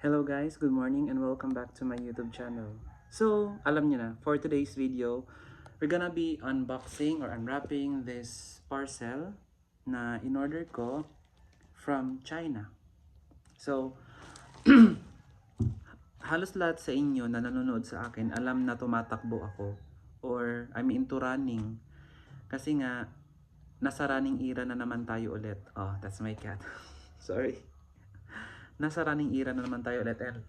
Hello guys, good morning and welcome back to my YouTube channel. So, alam niyo na, for today's video, we're gonna be unboxing or unwrapping this parcel na in-order ko from China. So, halos lahat sa inyo na nanonood sa akin, alam na tumatakbo ako or I'm into running. Kasi nga, nasa running era na naman tayo ulit. Oh, that's my cat. Sorry nasa running era na naman tayo ulit. And,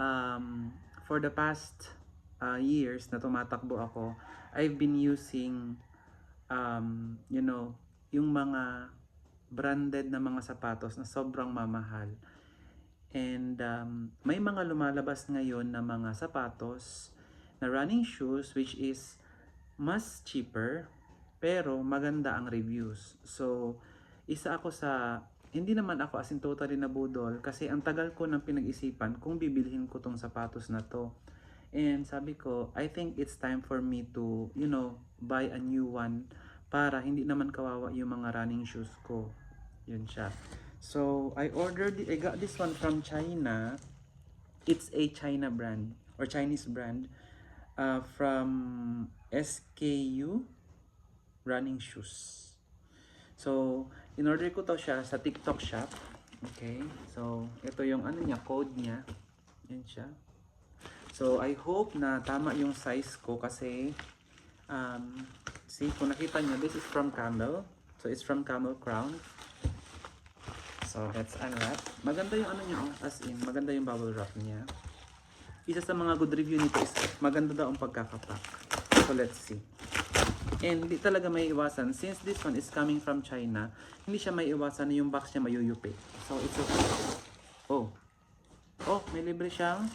um, for the past uh, years na tumatakbo ako, I've been using, um, you know, yung mga branded na mga sapatos na sobrang mamahal. And um, may mga lumalabas ngayon na mga sapatos na running shoes which is mas cheaper pero maganda ang reviews. So, isa ako sa hindi naman ako as in totally nabudol kasi ang tagal ko nang pinag-isipan kung bibilhin ko tong sapatos na to. And sabi ko, I think it's time for me to, you know, buy a new one para hindi naman kawawa yung mga running shoes ko. Yun siya. So, I ordered, I got this one from China. It's a China brand or Chinese brand uh, from SKU Running Shoes. So, in-order ko to siya sa TikTok shop. Okay? So, ito yung ano niya, code niya. Yan siya. So, I hope na tama yung size ko kasi um, see, kung nakita nyo, this is from Camel. So, it's from Camel Crown. So, let's unwrap. Maganda yung ano niya, oh, as in, maganda yung bubble wrap niya. Isa sa mga good review nito is maganda daw ang pagkakapak. So, let's see. And hindi talaga may iwasan. Since this one is coming from China, hindi siya may iwasan na yung box niya mayuyupi. So, it's okay. Oh. Oh, may libre siyang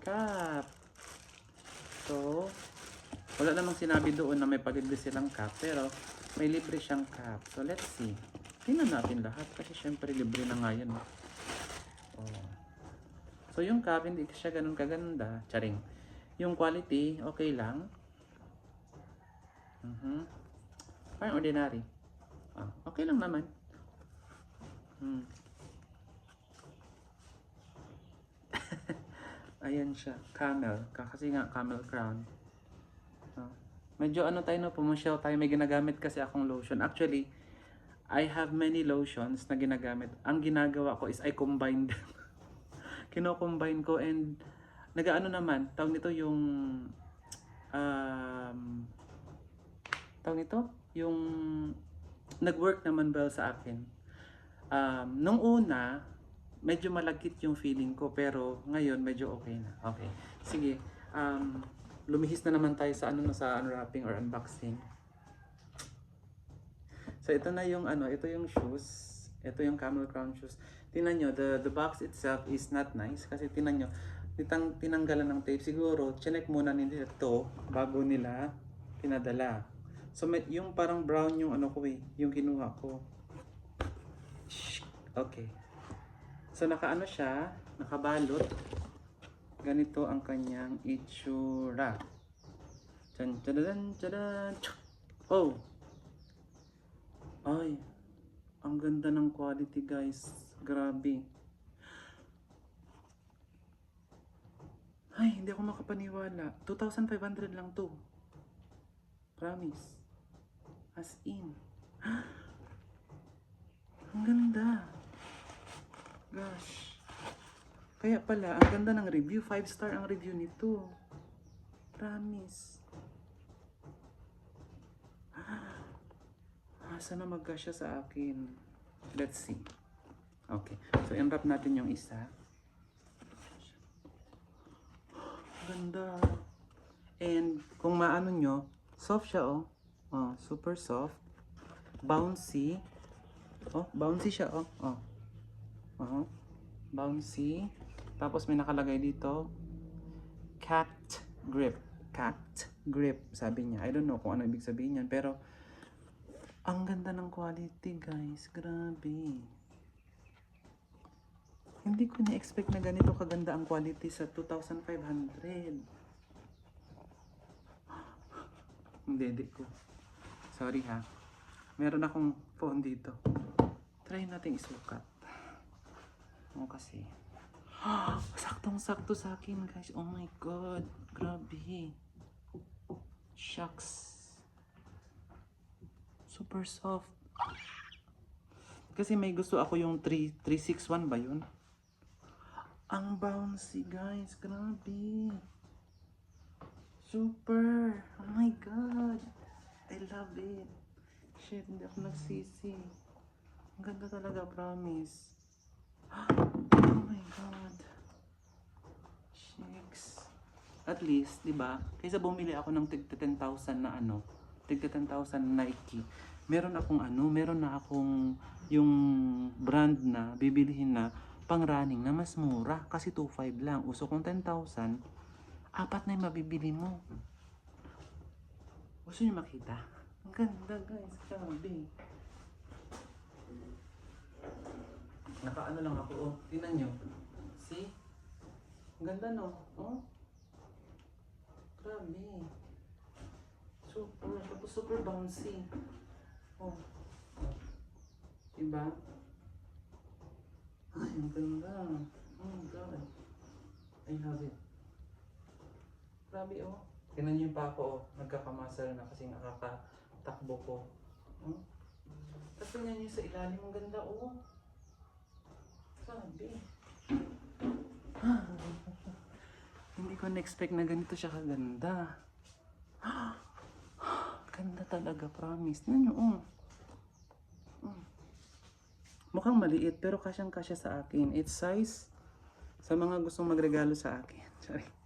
cap. So, wala namang sinabi doon na may palibre silang cap. Pero, may libre siyang cap. So, let's see. Tingnan natin lahat. Kasi syempre, libre na nga yan. oh. So, yung cap, hindi siya ganun kaganda. Charing. Yung quality, okay lang. Mhm. Parang ordinary. Ah, okay lang naman. Hmm. Ayan siya. Camel. Ka- Kasi nga, camel crown. Ah. Medyo ano tayo no, pumasyal tayo. May ginagamit kasi akong lotion. Actually, I have many lotions na ginagamit. Ang ginagawa ko is I combine them. Kino-combine ko and nagaano naman, tawag nito yung um, tawag nito, yung nag-work naman well sa akin. Um, nung una, medyo malagkit yung feeling ko pero ngayon medyo okay na. Okay. Sige. Um, lumihis na naman tayo sa ano na sa unwrapping or unboxing. So ito na yung ano, ito yung shoes. Ito yung camel crown shoes. Tingnan nyo, the, the box itself is not nice kasi tingnan nyo, tinang, tinanggalan ng tape. Siguro, chinek muna nila ito bago nila pinadala. So may, yung parang brown yung ano ko eh, yung kinuha ko. Okay. So nakaano siya, nakabalot. Ganito ang kanyang itsura. Chan chadan. Tsk. Oh. Ay. Ang ganda ng quality guys. Grabe. Ay, hindi ako makapaniwala. 2,500 lang to. Promise. As in. Ang ganda. Gosh. Kaya pala, ang ganda ng review. 5 star ang review nito. Promise. Asa na magkasya sa akin? Let's see. Okay. So, unwrap natin yung isa. Ganda. And kung maano nyo, soft siya oh. Oh, super soft. Bouncy. Oh, bouncy siya oh. Oh. Oh. Bouncy. Tapos may nakalagay dito. Cat grip. Cat grip, sabi niya. I don't know kung ano ibig sabihin yan. Pero, ang ganda ng quality, guys. Grabe. Hindi ko na-expect na ganito kaganda ang quality sa 2,500. Ang dede ko. Sorry ha. Meron akong phone dito. Try natin isukat. O kasi. Saktong-sakto sa akin, guys. Oh my God. Grabe. Shucks. Super soft. Kasi may gusto ako yung 3, 361 ba yun? Ang bouncy, guys. Grabe. Super. Oh my God. I love it. Shit, hindi ako nagsisi. Ang ganda talaga, promise. Oh my God. Shakes. At least, di ba? Kaysa bumili ako ng tig 10,000 na ano, tig 10,000 na Nike, meron akong ano, meron na akong yung brand na bibilihin na pang running na mas mura kasi 2.5 lang. Uso kong 10,000, apat na yung mabibili mo. Gusto niyo makita? Ang ganda guys, grabe. Nakaano lang ako, oh. Tingnan nyo. See? Ang ganda no? Oh? Grabe. Super. Tapos super bouncy. Oh. Diba? Ay, ang ganda. Oh my God. I love it. Grabe oh. Tingnan niyo pa ako oh. Nagkakamasal na kasi nakakatakbo ko. Oh? Tapos tingnan niyo sa ilalim. Ang ganda oh. Grabe. Hindi ko na-expect na ganito siya kaganda. Ganda talaga, promise. Tingnan niyo oh. Mm. Mukhang maliit pero kasyang-kasya sa akin. It's size sa mga gustong magregalo sa akin. Sorry.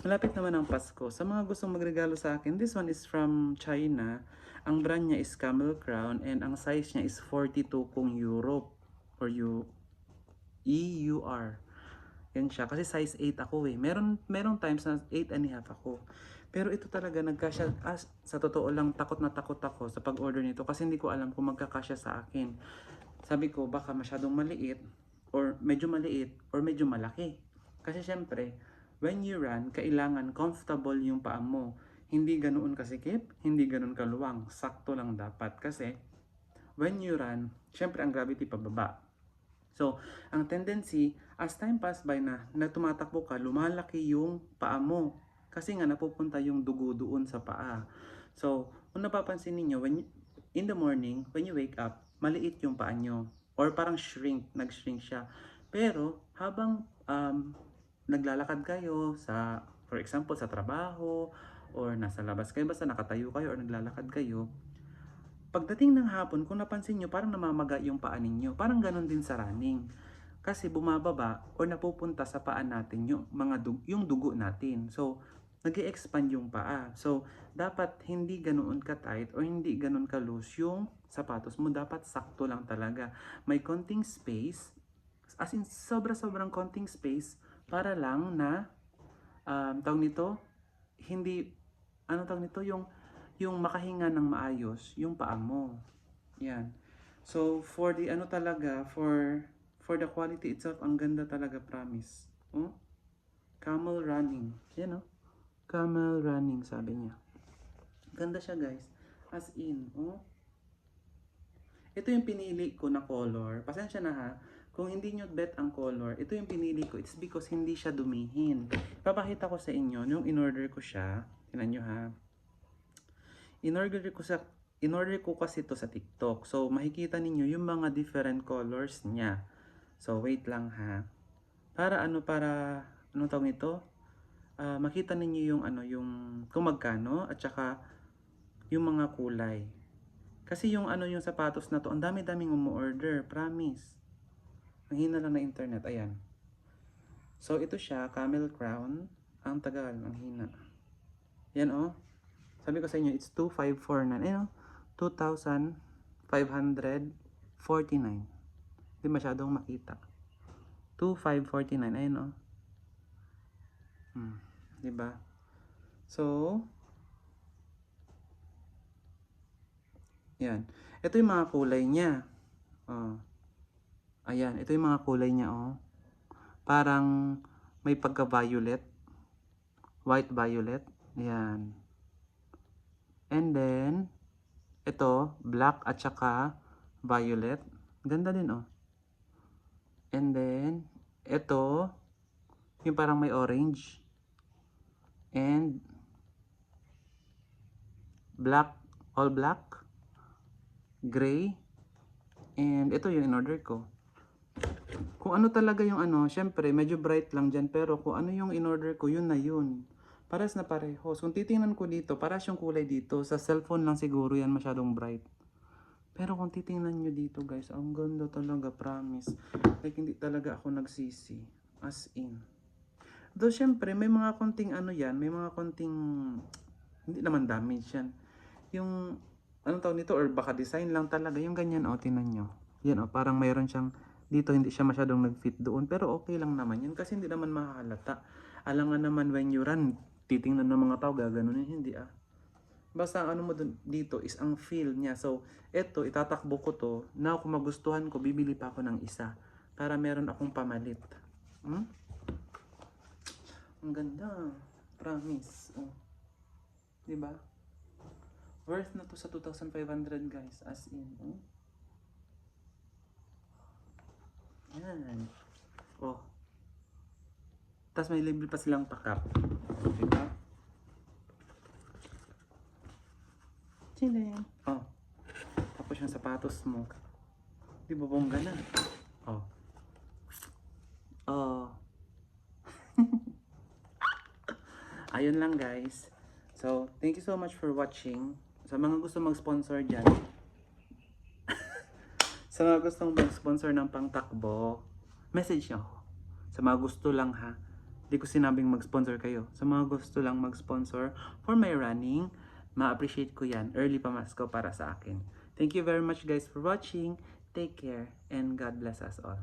Malapit naman ang Pasko. Sa mga gustong magregalo sa akin, this one is from China. Ang brand niya is Camel Crown and ang size niya is 42 kung Europe or U EUR. Yan siya. Kasi size 8 ako eh. Meron, meron times na 8 and a half ako. Pero ito talaga nagkasya, as, sa totoo lang takot na takot ako sa pag-order nito kasi hindi ko alam kung magkakasya sa akin. Sabi ko baka masyadong maliit or medyo maliit or medyo malaki. Kasi syempre, when you run, kailangan comfortable yung paa mo. Hindi ganoon kasikip, hindi ganoon kaluwang. Sakto lang dapat kasi when you run, syempre ang gravity pababa. So, ang tendency, as time pass by na, na tumatakbo ka, lumalaki yung paa mo. Kasi nga napupunta yung dugo doon sa paa. So, kung napapansin niyo when you- in the morning, when you wake up, maliit yung paa nyo. Or parang shrink, nag-shrink siya. Pero, habang um, naglalakad kayo sa, for example, sa trabaho, or nasa labas kayo, basta nakatayo kayo or naglalakad kayo, pagdating ng hapon, kung napansin nyo, parang namamaga yung paa ninyo. Parang ganon din sa running. Kasi bumababa or napupunta sa paa natin yung mga dug- yung dugo natin. So, nag expand yung paa. So, dapat hindi ganoon ka-tight or hindi ganoon ka-loose yung sapatos mo. Dapat sakto lang talaga. May konting space, as in sobra-sobrang konting space para lang na, um, tawag nito, hindi, ano tawag nito, yung, yung makahinga ng maayos, yung paa mo. Yan. So, for the ano talaga, for, for the quality itself, ang ganda talaga, promise. Oh? Camel running. Yan oh. Camel running, sabi niya. Ganda siya, guys. As in, oh. Ito yung pinili ko na color. Pasensya na ha. Kung hindi nyo bet ang color, ito yung pinili ko. It's because hindi siya dumihin. Papakita ko sa inyo, yung in-order ko siya. Tingnan nyo ha. In-order ko sa in-order ko kasi to sa TikTok. So, makikita ninyo yung mga different colors niya. So, wait lang ha. Para ano, para, ano tawag nito? Ah, makita ninyo yung ano, yung kung magkano at saka yung mga kulay. Kasi yung ano yung sapatos na to, ang dami-daming umu-order, promise. Ang hina lang na internet, ayan. So ito siya, camel crown. Ang tagal, ang hina. Yan oh. Sabi ko sa inyo, it's 2549. Ayun oh. 2,549. Hindi masyadong makita. 2,549. Ayun oh. Hmm. Diba? So, yan. Ito yung mga kulay niya. Oh. Ayan, ito yung mga kulay niya, oh. Parang may pagka-violet. White violet. Ayan. And then, ito, black at saka violet. Ganda din, oh. And then, ito, yung parang may orange. And, black, all black, gray, and ito yung in-order ko. Kung ano talaga yung ano, syempre, medyo bright lang dyan, pero kung ano yung in-order ko, yun na yun. Paras na parehos. Kung titingnan ko dito, paras yung kulay dito. Sa cellphone lang siguro yan masyadong bright. Pero kung titingnan nyo dito guys, ang ganda talaga, promise. Like hindi talaga ako nagsisi. As in. Though syempre, may mga konting ano yan, may mga konting, hindi naman damage yan. Yung, anong tawag nito, or baka design lang talaga, yung ganyan, o, tinan nyo. Yan, o, parang mayroon siyang, dito hindi siya masyadong nag-fit doon, pero okay lang naman yan, kasi hindi naman makakalata. Alam nga naman when you run, titingnan ng mga tao, gaganunin, hindi ah. Basta ano mo dun, dito is ang feel niya. So, eto, itatakbo ko to. Now, kung magustuhan ko, bibili pa ako ng isa. Para meron akong pamalit. Hmm? Ang ganda. Promise. Oh. Diba? Worth na to sa 2,500 guys. As in. Oh. Yan. Oh. Tapos may libre pa silang pakap. Diba? Chilling. Oh. Tapos yung sapatos mo. Di ba bongga na? Oh. Oh. Ayun lang guys. So, thank you so much for watching. Sa mga gusto mag-sponsor dyan. Sa mga gustong mag-sponsor ng pangtakbo, message nyo ako. Sa mga gusto lang ha. Hindi ko sinabing mag-sponsor kayo. Sa mga gusto lang mag-sponsor for my running, ma-appreciate ko yan. Early pamasko para sa akin. Thank you very much guys for watching. Take care and God bless us all.